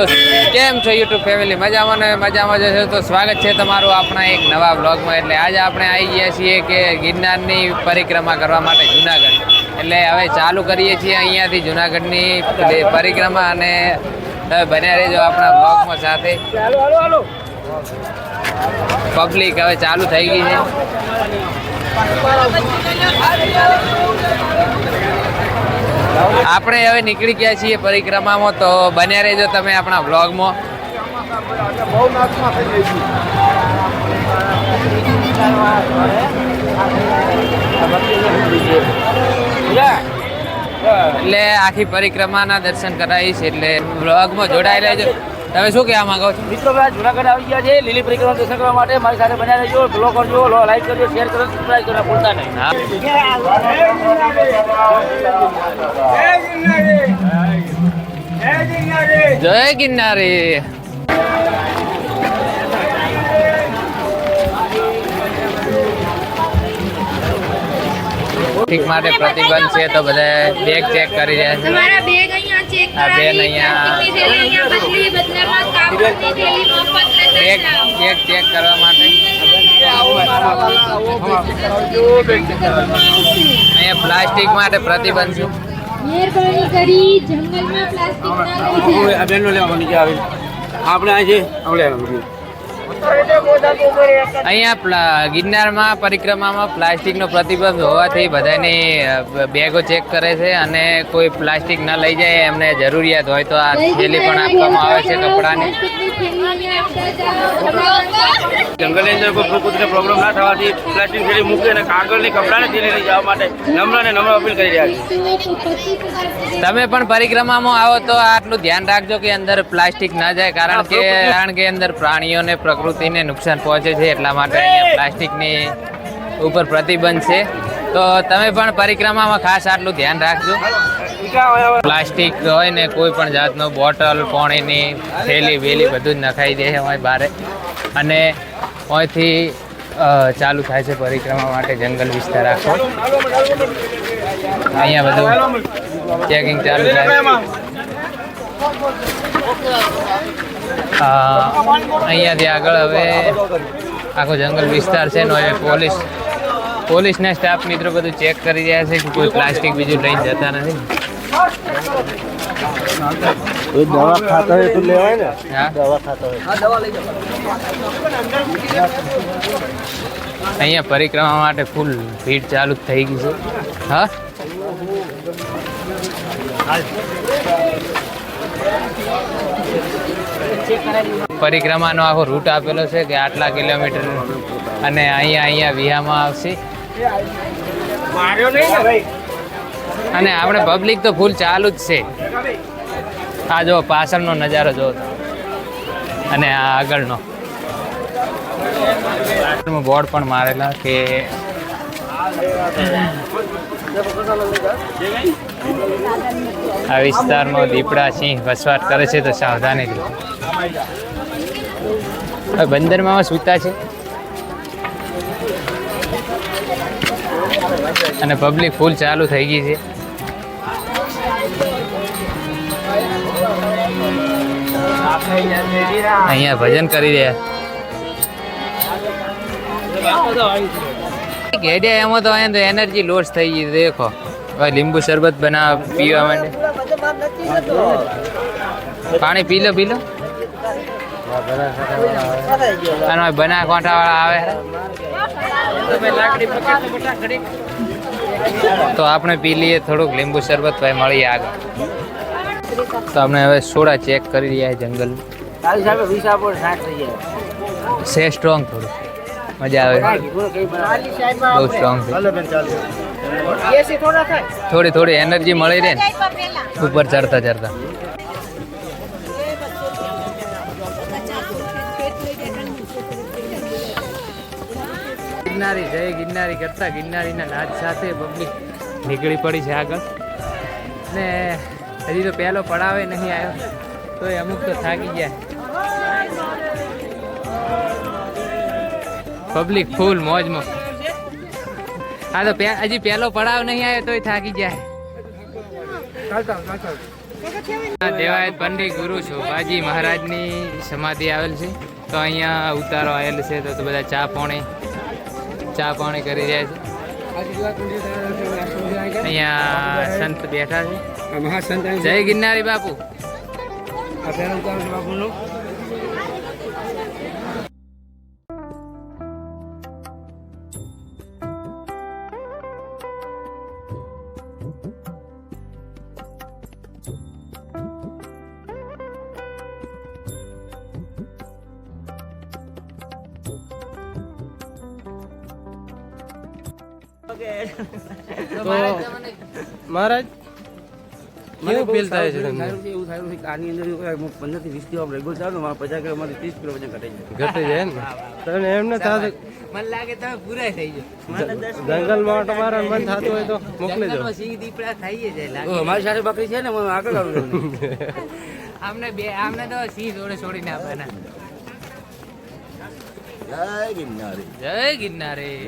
તો કેમ છો યુટ્યુબ ફેમિલી મજામાં મજામાં જશે તો સ્વાગત છે તમારું આપણા એક નવા બ્લોગમાં એટલે આજે આપણે આવી ગયા છીએ કે ગિરનારની પરિક્રમા કરવા માટે જુનાગઢ. એટલે હવે ચાલુ કરીએ છીએ અહીંયાથી જુનાગઢની પરિક્રમા અને બન્યા રહેજો આપણા બ્લોગમાં સાથે. પબ્લિક હવે ચાલુ થઈ ગઈ છે. આપણે હવે નીકળી ગયા છીએ પરિક્રમામાં. તો બન્યા રહેજો તમે આપણા બ્લોગમાં એટલે આખી પરિક્રમાના દર્શન કરાવીશ, એટલે બ્લોગમાં જોડાઈ રહેજો. તમે શું કહેવા માંગો છો? મિત્રો બધા જુનાગઢ આવી ગયા છે. લીલી પરિક્રમા દર્શન કરવા માટે મારી સાથે બન્યા રહેજો. બ્લો કરજો લાઈક કરજો શેર કરજો સબસ્ક્રાઈબ કરવા ભૂલતા નહીં. હા. જય ગિરનારી. ટ્રાફિક માટે પ્રતિબંધ છે તો બધા બેગ ચેક કરી રહ્યા છે. તમારા બેગ અહીંયા ચેક આ બેન અહીંયા- પ્લાસ્ટિકની થેલી અહીંયા બદલી ચેક કરવા માટે. અહીંયા પ્લાસ્ટિક માટે પ્રતિબંધ છે. મહેરબાની કરી જંગલમાં પ્લાસ્ટિક ના લઈ આપણે આ છે આપણે અહીંયા ગિરનારમાં પરિક્રમામાં પ્લાસ્ટિકનો પ્રતિબંધ હોવાથી બધાની બેગો ચેક કરે છે અને કોઈ પ્લાસ્ટિક ન લઈ જાય એમને જરૂરિયાત હોય તો આ થેલી પણ આપવામાં આવે છે કપડાની. જંગલની અંદર કોઈ પ્રકૃતિને પ્રોબ્લેમ ના થવાથી પ્લાસ્ટિક થેલી મૂકી અને કાગળની કપડાને થેલી લઈ જવા માટે નમ્ર અને નમ્ર અપીલ કરી રહ્યા છે. તમે પણ પરિક્રમામાં આવો તો આટલું ધ્યાન રાખજો કે અંદર પ્લાસ્ટિક ના જાય કારણ કે કારણ કે અંદર પ્રાણીઓને પ્રકૃતિને નુકસાન પહોંચે છે એટલા માટે અહીંયા પ્લાસ્ટિકની ઉપર પ્રતિબંધ છે. તો તમે પણ પરિક્રમામાં ખાસ આટલું ધ્યાન રાખજો. પ્લાસ્ટિક હોય ને કોઈ પણ જાતનું બોટલ, પાણીની, થેલી, વેલી બધું જ નખાઈ દે છે હોય બારે. અને અહીંથી ચાલુ થાય છે પરિક્રમા માટે જંગલ વિસ્તાર આખો. અહીંયા બધું ચેકિંગ ચાલુ થાય અહીંયાથી આગળ હવે આખો જંગલ વિસ્તાર છે ને હવે પોલીસ પોલીસના સ્ટાફ મિત્રો બધું ચેક કરી રહ્યા છે કે કોઈ પ્લાસ્ટિક બીજું લઈને જતા નથી. દવા ખાતા હોય તો લેવાય ને. દવા ખાતા હોય. અહીંયા પરિક્રમા માટે ફૂલ ભીડ ચાલુ થઈ ગઈ છે. હા? પરિક્રમાનો આખો રૂટ આપેલો છે કે આટલા કિલોમીટર અને અહીંયા અહીંયા વિહામાં આવશે. અને આપણે પબ્લિક તો ફૂલ ચાલુ જ છે. આ જો પાછળનો નજારો જો અને આ આગળનો. બોર્ડ પણ મારેલા કે આ વિસ્તારમાં દીપડા સિંહ વસવાટ કરે છે તો સાવધાની બંદરમાં સૂતા છે. અને પબ્લિક ફૂલ ચાલુ થઈ ગઈ છે. અહીંયા ભજન કરી રહ્યા. ગેડિયા એમાં તો અહીંયા એનર્જી લોસ થઈ ગઈ દેખો. હવે લીંબુ શરબત બનાવ, પીવા માટે પાણી પી લો પી લો. બના કોઠાવાળા આવે. તો આપણે પી લઈએ થોડુંક લીંબુ શરબત ભાઈ મળીએ આગળ. તો આપણે હવે સોડા ચેક કરી રહ્યા જંગલ છે સ્ટ્રોંગ થોડું મજા આવે. બહુ સ્ટ્રોંગ છે. થોડી થોડી એનર્જી મળી રહે ઉપર ચડતા ચડતા. ગિરનારી, જય ગિરનારી કરતા ગિરનારીના નાદ સાથે પબ્લિક નીકળી પડી છે આગળ. ને હજી તો પહેલો પડાવે નહીં આવ્યો તો એ અમુક તો થાકી ગયા. પબ્લિક ફૂલ મોજમાં. હા તો હજી પહેલો પડાવ નહીં આવ્યો તોય થાકી જાય. દેવાયત પંડિત ગુરુ શોભાજી મહારાજની સમાધિ આવેલ છે. તો અહીંયા ઉતારો આવેલ છે તો બધા ચા પાણી ચા પાણી કરી રહ્યા છે. અહીંયા સંત બેઠા છે. જય ગિરનારી બાપુ. બાપુનો. ફીલ થાય છે એવું સારું છે આની અંદર એવું પંદરથી વીસ કિલો રેગ્યુલર ચાલો મારા પચાસ કિલો માંથી ત્રીસ કિલો વજન ઘટાઈ જાય ઘટી જાય ને? તને એમ થતું? મને લાગે તમે પૂરા થઈ જંગલમાં ઓટો મારવાનું મન થતું હોય તો મોકલી દો. સિંહ દીપડા થઈ જાય મારી સાથે બકરી છે ને હું આગળ આવું આમને બે આમને તો સિંહ જોડે છોડીને આપવાના. જય ગિરનારી.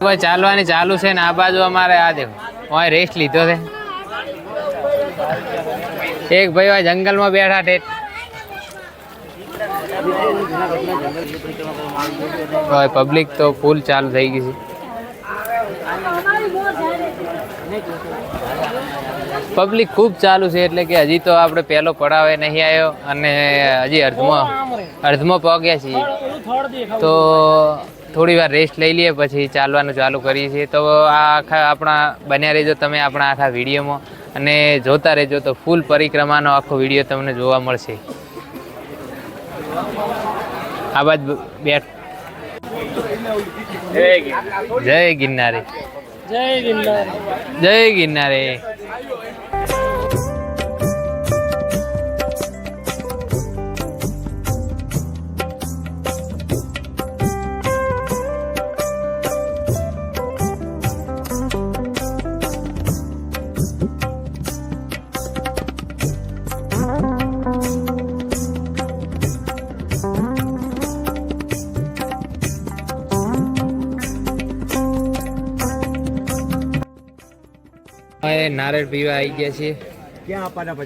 કોઈ ચાલવાની ચાલુ છે ને આ બાજુ અમારે આ દેખો ઓય રેસ્ટ લીધો છે. એક ભાઈ ઓય જંગલમાં બેઠા ઠેઠ પબ્લિક તો ફૂલ ચાલુ થઈ ગઈ છે. પબ્લિક ખૂબ ચાલુ છે એટલે કે હજી તો આપણે પહેલો પડાવે નહીં આવ્યો અને હજી અર્ધમાં અર્ધમાં પહોંચ્યા છીએ. તો થોડી વાર રેસ્ટ લઈ લઈએ, પછી ચાલવાનું ચાલુ કરીએ છીએ. તો આ આખા આપણા બન્યા રહેજો તમે આપણા આખા વિડીયોમાં. અને જોતા રહેજો તો ફૂલ પરિક્રમાનો આખો વીડિયો તમને જોવા મળશે. આ બાદ બેઠ. જય ગિરનારી. જય ગિરનારી. હવે નારિયેળ પીવા આવી ગયા છીએ. ક્યાં આપવાના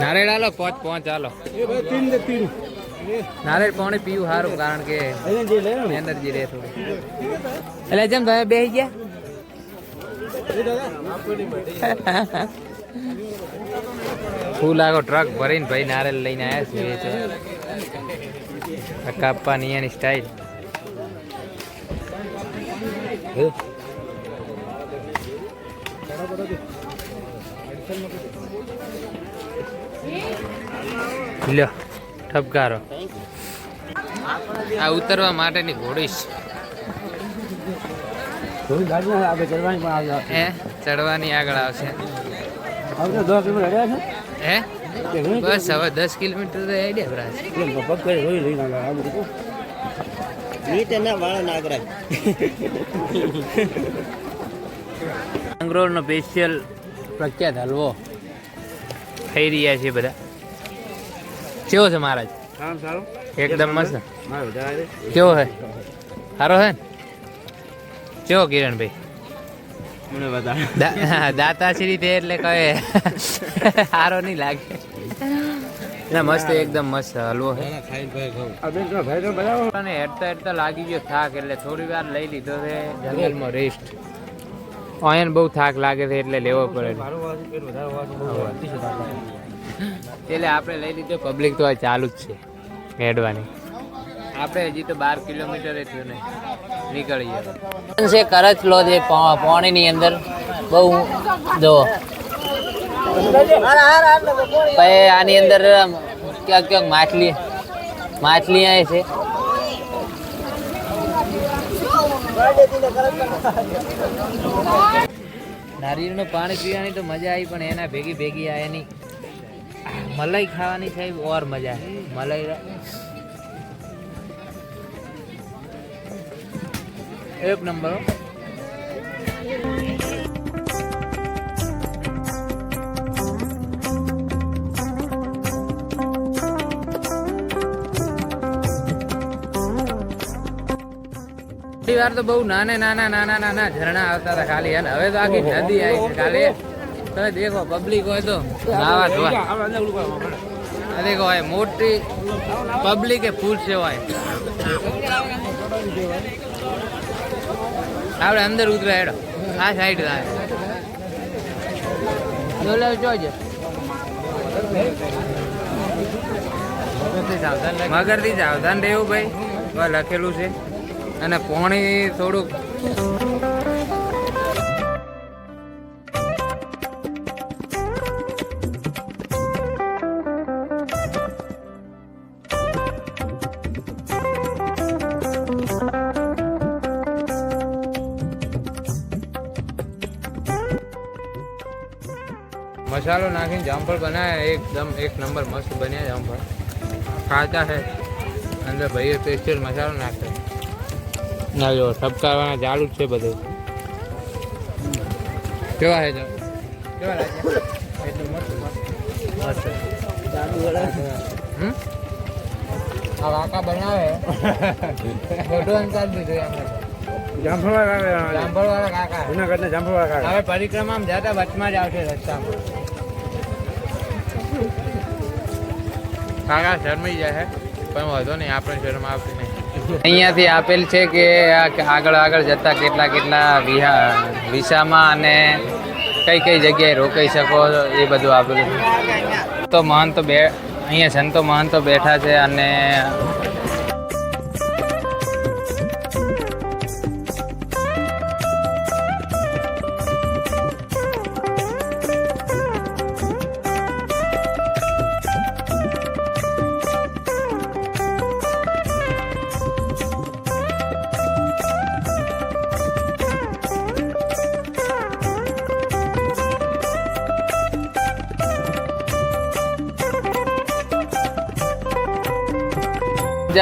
નારિયેળ હાલો પોચ પોચ હાલો. નારિયેળ પાણી પીવું સારું કારણ કે એનર્જી રહે થોડી. એટલે જેમ તમે બે ગયા. ફૂલ આખો ટ્રક ભરીને ભાઈ નારિયેળ લઈને આવ્યા છે કાપવાની એની સ્ટાઈલ લ્યો ઠપકારો. આ ઉતરવા માટેની ઘોડી છે. ચડવાની આગળ હે? ચડવાની આગળ આવશે. હે? બસ હવે દસ કિલોમીટર તો આઈડિયા ભરાશે એના કરી નાગરાજ માંગરોળનો સ્પેશિયલ પ્રખ્યાત હલવો ખાઈ રહ્યા છે બધા. કેવો છે મહારાજ? એકદમ મસ્ત. કેવો છે? સારો છે કેવો કિરણભાઈ? દાતાશ્રી તે એટલે કહે. સારો નહીં લાગે. ના મસ્ત એકદમ મસ્ત હલવો છે અને હેડતા હેડતા લાગી ગયો થાક એટલે થોડી વાર લઈ લીધો છે જંગલમાં રેસ્ટ અહીંયા બહુ થાક લાગે છે એટલે લેવો પડે. એટલે આપણે લઈ લીધો પબ્લિક તો આ ચાલુ જ છે હેડવાની. આપણે હજી તો બાર કિલોમીટર થયું ને નીકળી ગયો છે કરચલો જે પાણીની અંદર. બહુ જો પછી આની અંદર ક્યાંક ક્યાંક માછલી માછલી આવે છે. નારિયેળનું પાણી પીવાની તો મજા આવી, પણ એના ભેગી ભેગી આ એની મલાઈ ખાવાની સાહેબ ઓર મજા મલાઈ એક નંબર પહેલી વાર તો બહુ નાને નાના નાના નાના ઝરણા આવતા હતા ખાલી. અને હવે તો આખી નદી આવી છે ખાલી. તમે દેખો પબ્લિક હોય તો નાવા ધોવા. દેખો હોય મોટી પબ્લિક ફૂલ હોય આપણે અંદર ઉતરે હેડો. આ સાઈડ થાય ડોલાવ જોજે. મગરથી સાવધાન રહેવું. ભાઈ. લખેલું છે. અને પોણી થોડુંક મસાલો નાખીને જામફળ બનાવ્યા એકદમ એક નંબર મસ્ત બન્યા જામફળ. ખાતા છે અંદર ભાઈએ સ્પેશિયલ મસાલો નાખે ના જો ઠપકારવાના ચાલુ જ છે બધું. કેવા છે જો કેવા? આ વાંકા બનાવે. ફોટો અંતર દીધો એમને જામફળવા કાકા વાળા કાકા. જુનાગઢના જામફળવાળા કાકા. હવે પરિક્રમામાં જતા વચમાં જ આવશે રસ્તામાં. કાકા શરમાઈ જાય છે પણ વાંધો નહીં આપણે શરમ આવતી નહીં. અહીંયાથી આપેલ છે કે આગળ આગળ જતા કેટલા કેટલા વિહા, વિસામાં અને કઈ કઈ જગ્યાએ રોકાઈ શકો એ બધું આપેલું તો મહંતો બે, અહીંયા સંતો મહંતો બેઠા છે અને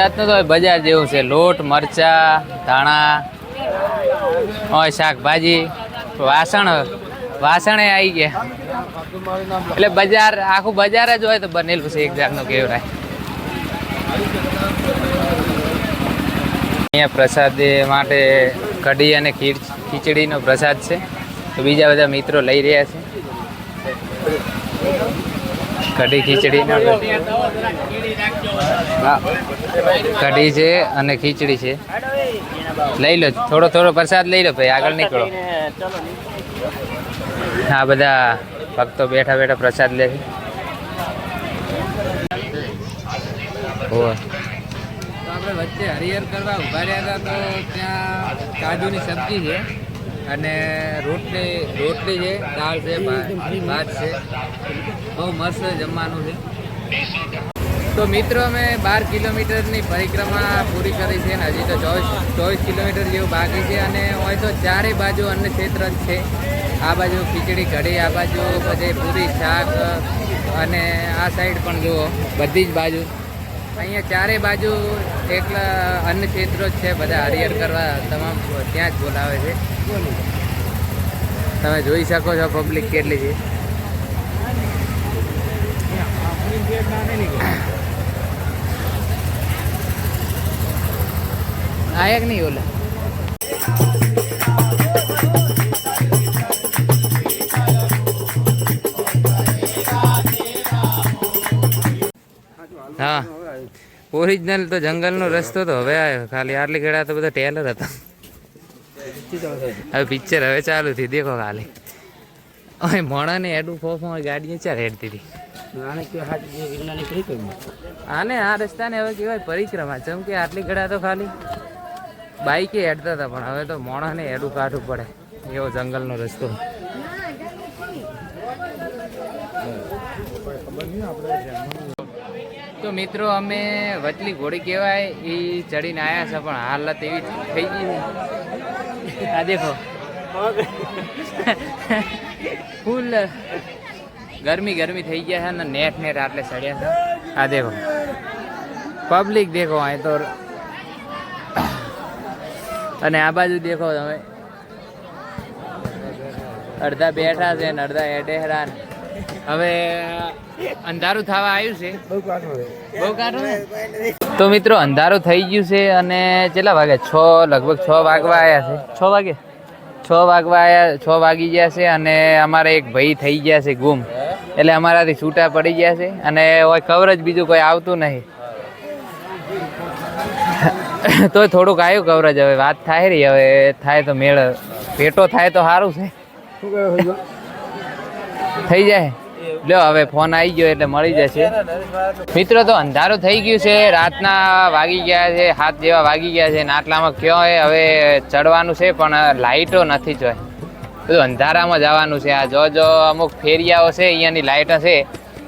જાતનું તો બજાર જેવું છે. લોટ, મરચા, ધાણા હોય શાકભાજી, વાસણ, વાસણે આવી ગયા. એટલે બજાર, આખું બજાર જ હોય તો બનેલું છે એક જાતનું કેવરાય અહીંયા પ્રસાદ માટે કઢી અને ખીચડીનો પ્રસાદ છે. તો બીજા બધા મિત્રો લઈ રહ્યા છે. કઢી ખીચડીનો કઢી છે અને ખીચડી છે. લઈ લો, થોડો થોડો પ્રસાદ લઈ લો ભાઈ, આગળ નીકળો. આ બધા ભક્તો બેઠા બેઠા પ્રસાદ લે. આપણે વચ્ચે હરિહર કરવા ઊભા રહ્યા હતા તો ત્યાં કાજુની સબ્જી છે અને રોટલી રોટલી છે, દાળ છે ભાત છે. બહુ મસ્ત જમવાનું છે. તો મિત્રો, અમે બાર કિલોમીટરની પરિક્રમા પૂરી કરી છે અને હજી તો ચોવીસ ચોવીસ કિલોમીટર જેવું બાકી છે અને હોય તો ચારે બાજુ અન્ન ક્ષેત્ર જ છે. આ બાજુ ખીચડી કઢી આ બાજુ પછી પૂરી શાક અને આ સાઈડ પણ જુઓ, બધી જ બાજુ. અહીંયા ચારે બાજુ એકલા અન્ન ક્ષેત્રો જ છે, બધા હરિહર કરવા તમામ ત્યાં જ બોલાવે છે. તમે જોઈ શકો છો પબ્લિક કેટલી છે. આયક નહીં ઓલા. હા. ઓરિજિનલ તો જંગલનો રસ્તો તો હવે આવ્યો ખાલી આટલી ઘડા તો બધા ટેલર હતા. હવે પિક્ચર હવે ચાલુ થઈ, દેખો ખાલી. હવે મોણાને એડું ફોફ ગાડીએ ચાર હેડતી હતી. આને આ રસ્તાને હવે કહેવાય પરિક્રમા. જેમ કે આટલી ઘડા તો ખાલી. બાઈકે હેડતા હતા પણ હવે તો મોણાને એડું કાઢવું પડે. એવો જંગલનો રસ્તો. તો મિત્રો અમે વચલી ઘોડી કહેવાય એ ચડીને આવ્યા છે પણ હાલત એવી થઈ ગઈ છે. આ દેખો. ફૂલ. ગરમી ગરમી થઈ ગયા છે ને નેટ નેટ આટલે ચડ્યા છે. આ દેખો. પબ્લિક દેખો અહીં તો. અને આ બાજુ દેખો તમે. અડધા બેઠા છે ને અડધા એડે હેરાન હવે અંધારું થવા આવ્યું છે. બહુ કાઢો તો મિત્રો અંધારું થઈ ગયું છે અને કેટલા વાગે? છ લગભગ છ વાગવા આવ્યા છે. છ વાગે? છ વાગવા આવ્યા છ વાગી ગયા છે અને અમારે એક ભાઈ થઈ ગયા છે ગુમ. એટલે અમારાથી છૂટા પડી ગયા છે અને હોય કવરેજ બીજું કોઈ આવતું નહીં. તોય થોડુંક આવ્યું કવરેજ હવે વાત થાય રહી હવે થાય તો મેળ ભેટો થાય તો સારું છે. થઈ જાય. લ્યો હવે ફોન આવી ગયો એટલે મળી જશે. મિત્રો તો અંધારું થઈ ગયું છે રાતના વાગી ગયા છે હાથ જેવા વાગી ગયા છે નાટલામાં કયો હવે ચડવાનું છે પણ લાઇટો નથી જોઈ બધું અંધારામાં જવાનું છે. આ જો જો અમુક ફેરિયાઓ છે, અહીંયાની લાઇટો છે,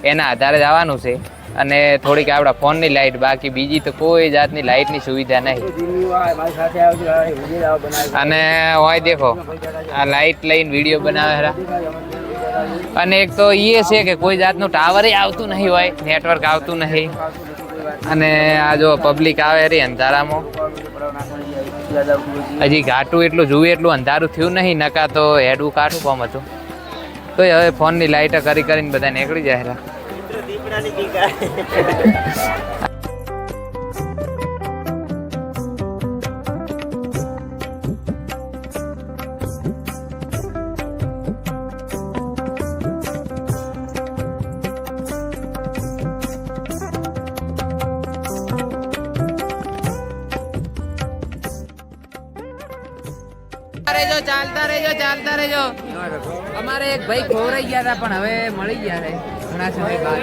એના આધારે જવાનું છે. અને થોડીક આપણા ફોનની લાઇટ, બાકી બીજી તો કોઈ જાતની લાઇટની સુવિધા નહીં. અને હોય દેખો, આ લાઇટ લઈને વીડિયો બનાવે ખરા અને એક તો એ છે કે કોઈ જાતનું ટાવર આવતું નહીં હોય, નેટવર્ક આવતું નહીં. અને આ જો પબ્લિક આવે રે અંધારામાં. હજી ઘાટું એટલું જુએ એટલું અંધારું થયું નહીં નકા તો હેડવું કાઠું કોમ હતું તો હવે ફોનની લાઇટ કરી કરીને બધા નીકળી જાય. એક ભાઈ ખોવરાઈ ગયા હતા પણ હવે મળી ગયા છે. ઘણા સમય બાદ.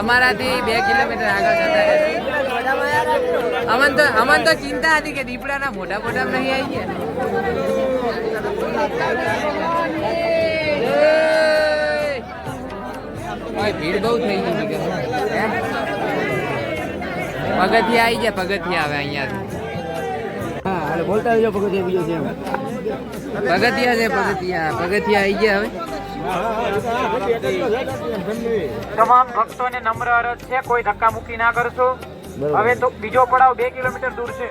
અમારાથી બે કિલોમીટર આગળ જતા અમન તો અમન તો ચિંતા હતી કે દીપડાના મોટા મોટા નહીં આવી ગયા. ભીડ બહુ થઈ ગઈ પગથિયા આવી ગયા પગથિયા આવે અહીંયાથી બોલતા રહેજો પગથિયા બીજો છે પગથિયા છે પગથિયા પગથિયા આવી ગયા હવે. તમામ ભક્તોને નમ્ર અરજ છે કોઈ ધક્કા મુક્કી ના કરશો. હવે તો બીજો પડાવ બે કિલોમીટર દૂર છે.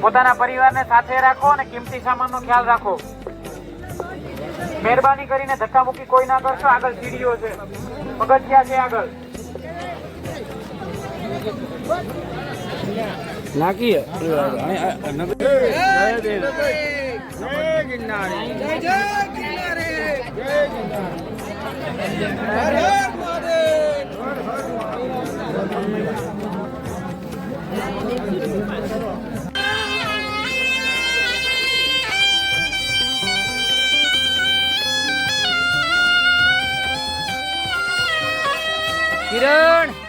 પોતાના પરિવારને સાથે રાખો અને કિંમતી સામાનનો ખ્યાલ રાખો. મહેરબાની કરીને ધક્કા મુક્કી કોઈ ના કરશો આગળ સીડીઓ છે. પગથિયા છે આગળ. નાખી કિરણ!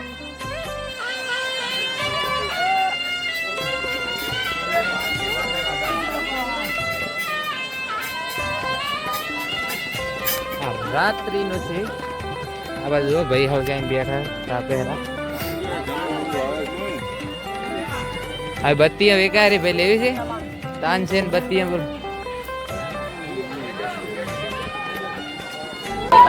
રાત્રિનું છે. આ બાજુ ભાઈ હવે ક્યાંય બેઠા રાતે પહેરા. હવે બત્તી હવે કાંઈ ભાઈ લેવી છે? તાન છે ને બત્તી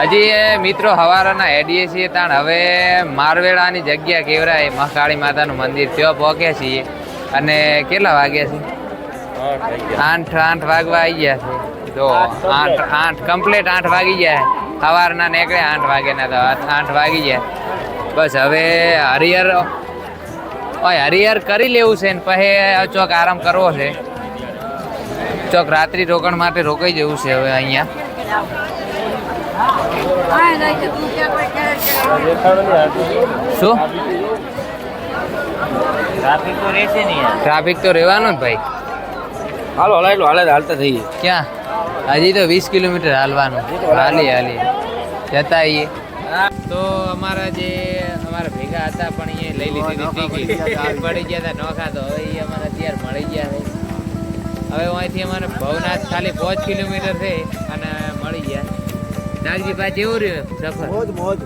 હજી મિત્રો હવારાના હેડીએ છીએ તાણ. હવે મારવેડાની જગ્યા કેવરાય મહાકાળી માતાનું મંદિર. ત્યાં પહોંચ્યા છીએ. અને કેટલા વાગ્યા છે? આઠ આઠ વાગવા આવી ગયા છે. તો આઠ આઠ કમ્પ્લીટ આઠ વાગી જાય. સવારના નીકળે આઠ વાગ્યાના તો આઠ વાગી જાય. બસ હવે હરિહર ઓય હરિહર કરી લેવું છે ને પછી ચોક આરામ કરવો છે. ચોક રાત્રિ રોકાણ માટે રોકાઈ જવું છે હવે અહીંયા. શું? ટ્રાફિક તો રહેવાનું જ ભાઈ. હાલો હલાય હાલે હાલતા થઈએ. ક્યાં? હજી તો વીસ કિલોમીટર હાલવાનું. હાલી હાલી જતા આવીએ તો અમારા જે અમારા ભેગા હતા પણ એ લઈ લીધી ટિકિટ પડી ગયા હતા. નોખા તો. હવે એ અમારે અત્યારે મળી ગયા છે. હવે અહીંથી અમારે ભવનાથ ખાલી પાંચ કિલોમીટર છે અને મળી ગયા. નાગજી ભાઈ જેવું રહ્યું સફર? મોજ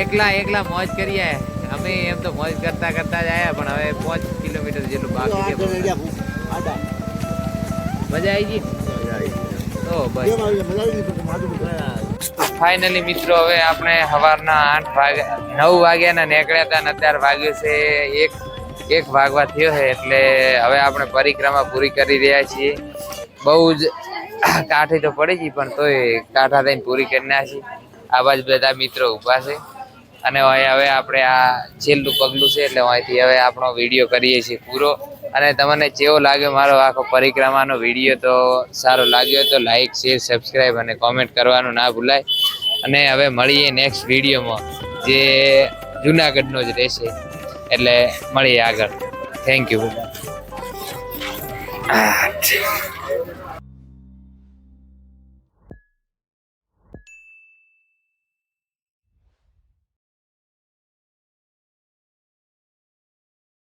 એકલા એકલા મોજ કરી આવ્યા અમે એમ તો મોજ કરતા કરતા જ આવ્યા પણ હવે પાંચ કિલોમીટર જેટલું બાકી છે. મજા આવી ગઈ? તો ફાઇનલી મિત્રો હવે આપણે સવારના આઠ વાગે નવ વાગ્યાના નીકળ્યા હતા અને અત્યારે વાગ્યું છે એક એક વાગવા થયો છે એટલે હવે આપણે પરિક્રમા પૂરી કરી રહ્યા છીએ. બહુ જ કાંઠી તો પડી ગઈ પણ તોય કાંઠા થઈને પૂરી કરી નાખી. આ બાજુ બધા મિત્રો ઊભા છે. અને હવે હવે આપણે આ છેલ્લું પગલું છે એટલે અહીંથી હવે આપણો વીડિયો કરીએ છીએ પૂરો. અને તમને જેવો લાગ્યો મારો આખો પરિક્રમાનો વીડિયો તો સારો લાગ્યો તો લાઈક શેર સબસ્ક્રાઈબ અને કોમેન્ટ કરવાનું ના ભૂલાય. અને હવે મળીએ નેક્સ્ટ વિડીયોમાં, જે જુનાગઢનો જ રહેશે. એટલે મળીએ આગળ. Thank you